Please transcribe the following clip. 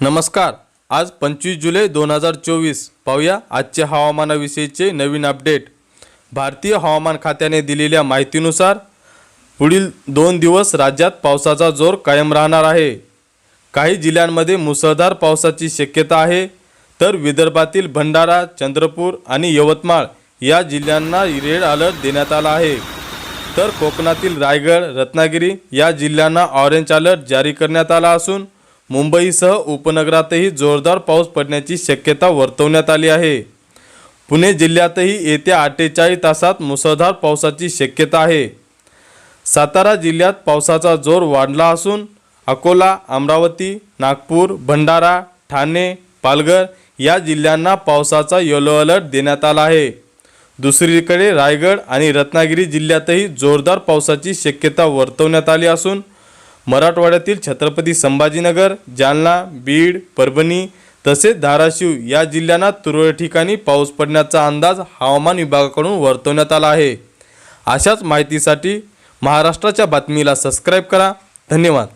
नमस्कार. आज पंचवीस जुलै दोन हजार चोवीस. पाहूया आजच्या हवामानाविषयीचे नवीन अपडेट. भारतीय हवामान खात्याने दिलेल्या माहितीनुसार पुढील दोन दिवस राज्यात पावसाचा जोर कायम राहणार आहे. काही जिल्ह्यांमध्ये मुसळधार पावसाची शक्यता आहे तर विदर्भातील भंडारा चंद्रपूर आणि यवतमाळ या जिल्ह्यांना रेड अलर्ट देण्यात आला आहे. तर कोकणातील रायगड रत्नागिरी या जिल्ह्यांना ऑरेंज अलर्ट जारी करण्यात आला असून मुंबईसह उपनगरातही जोरदार पाऊस पडण्याची शक्यता वर्तवण्यात आली आहे. पुणे जिल्ह्यातही येत्या अठ्ठेचाळीस तासात मुसळधार पावसाची शक्यता आहे. सातारा जिल्ह्यात पावसाचा जोर वाढला असून अकोला अमरावती नागपूर भंडारा ठाणे पालघर या जिल्ह्यांना पावसाचा येलो अलर्ट देण्यात आला आहे. दुसरीकडे रायगड आणि रत्नागिरी जिल्ह्यातही जोरदार पावसाची शक्यता वर्तवण्यात आली असून मराठवाड्यातील छत्रपती संभाजीनगर जालना बीड परभणी तसेच धाराशिव या जिल्ह्यांना तुरळक ठिकाणी पाऊस पडण्याचा अंदाज हवामान विभागाकडून वर्तवण्यात आला आहे. अशाच माहितीसाठी महाराष्ट्राच्या बातमीला सबस्क्राईब करा. धन्यवाद.